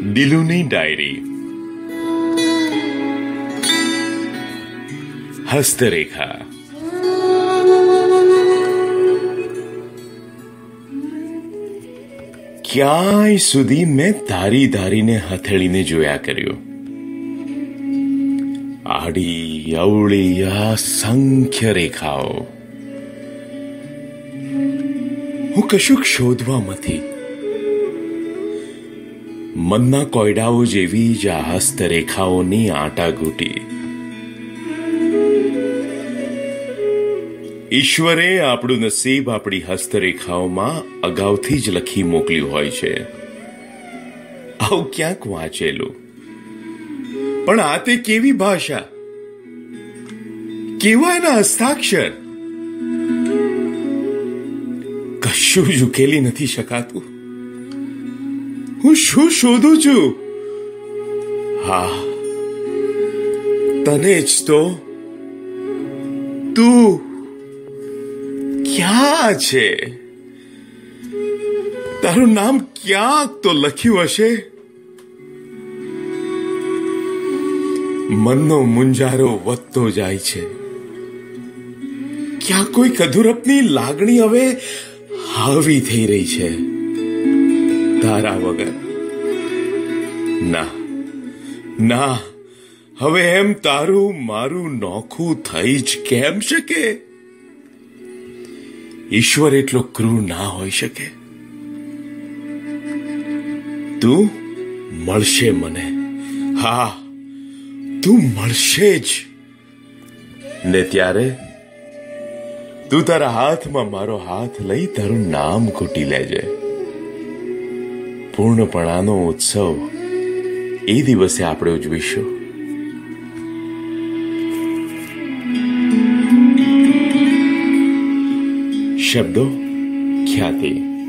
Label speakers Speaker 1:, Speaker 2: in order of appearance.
Speaker 1: દિલુની diary હસ્તરેખા ક્યાંય સુધી મેં ધારી ધારીને હથેળીને જોયા કર્યો? આડી અવળી અસંખ્ય રેખાઓ. હું કશુંક શોધવામાંથી મનના કોયડાઓ જેવી જ આ હસ્તરેખાઓની આટાગૂટી. ઈશ્વરે આપણું નસીબ આપણી હસ્તરેખાઓમાં અગાઉથી જ લખી મોકલ્યું હોય છે. આવું ક્યાંક વાંચેલું. પણ આ તે કેવી ભાષા? કેવા એના હસ્તાક્ષર? કશું જ ઉકેલી નથી શકાતું. હું શું શોધું છું? હા, તને જ તો. તું ક્યાં છે? તારું નામ ક્યાંક તો લખ્યું હશે? મનનો મુંજારો વધતો જાય છે. ક્યાં કોઈ કધુરપની લાગણી હવે હાવી થઈ રહી છે. તારા વગર. ના ના, હવે એમ તારું મારું નોખું થઈ જ કેમ શકે? ઈશ્વર એટલો ક્રૂર ના હોઈ શકે. તું મળશે મને. હા, તું મળશે જ. ને ત્યારે તું તારા હાથમાં મારો હાથ લઈ તારું નામ ઘૂંટી લેજે. પૂર્ણપણાનો ઉત્સવ એ દિવસે આપણે ઉજવીશું. શબ્દો ખ્યાતિ.